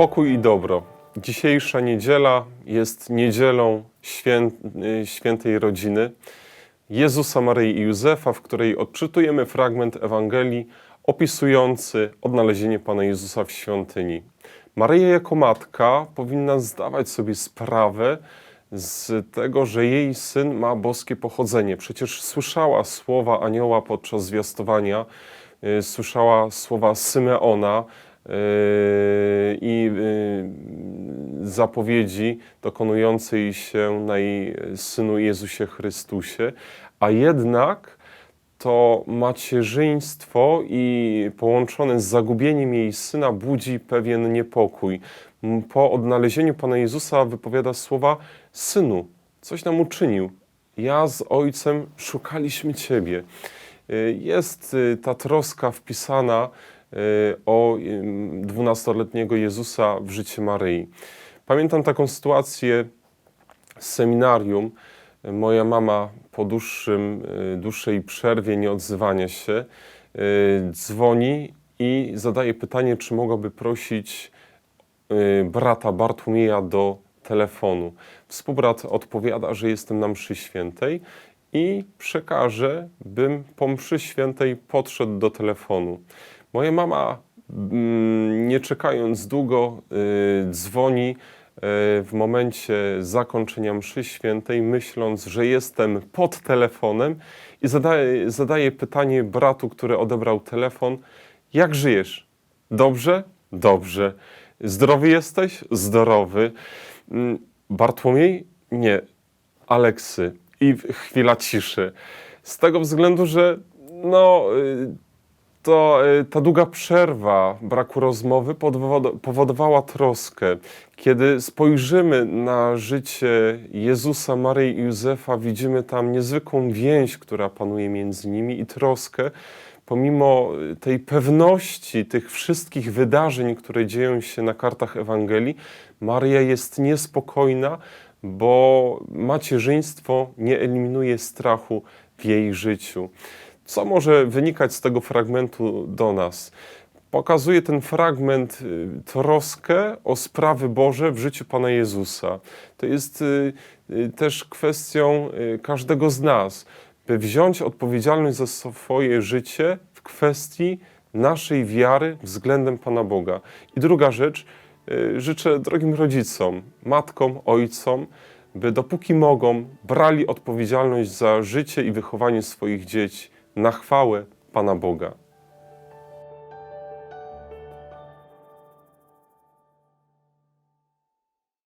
Pokój i dobro. Dzisiejsza niedziela jest niedzielą świę, świętej rodziny Jezusa, Maryi i Józefa, w której odczytujemy fragment Ewangelii opisujący odnalezienie Pana Jezusa w świątyni. Maryja jako matka powinna zdawać sobie sprawę z tego, że jej syn ma boskie pochodzenie. Przecież słyszała słowa anioła podczas zwiastowania, y, słyszała słowa Symeona, i yy, zapowiedzi dokonującej się na jej synu Jezusie Chrystusie, a jednak to macierzyństwo i połączone z zagubieniem jej syna budzi pewien niepokój. Po odnalezieniu Pana Jezusa wypowiada słowa: Synu, coś nam uczynił. Ja z ojcem szukaliśmy Ciebie. Y, Jest y, ta troska wpisana o dwunastoletniego Jezusa w życie Maryi. Pamiętam taką sytuację z seminarium. Moja mama po dłuższym, y, dłuższej przerwie nieodzywania się y, dzwoni i zadaje pytanie, czy mogłaby prosić y, brata Bartłomieja do telefonu. Współbrat odpowiada, że jestem na mszy świętej i przekaże, bym po mszy świętej podszedł do telefonu. Moja mama, mm, nie czekając długo, y, dzwoni y, w momencie zakończenia mszy świętej, myśląc, że jestem pod telefonem i zadaje, zadaje pytanie bratu, który odebrał telefon, jak żyjesz? Dobrze? Dobrze. Zdrowy jesteś? Zdrowy. Mm, Bartłomiej? Nie. Aleksy. I chwila ciszy. Z tego względu, że no, y, to y, ta długa przerwa braku rozmowy powod- powodowała troskę. Kiedy spojrzymy na życie Jezusa, Maryi i Józefa, widzimy tam niezwykłą więź, która panuje między nimi i troskę. Pomimo y, tej pewności tych wszystkich wydarzeń, które dzieją się na kartach Ewangelii, Maria jest niespokojna, bo macierzyństwo nie eliminuje strachu w jej życiu. Co może wynikać z tego fragmentu do nas? Pokazuje ten fragment y, troskę o sprawy Boże w życiu Pana Jezusa. To jest y, y, też kwestią każdego z nas, by wziąć odpowiedzialność za swoje życie w kwestii naszej wiary względem Pana Boga. I druga rzecz, życzę drogim rodzicom, matkom, ojcom, by dopóki mogą, brali odpowiedzialność za życie i wychowanie swoich dzieci na chwałę Pana Boga.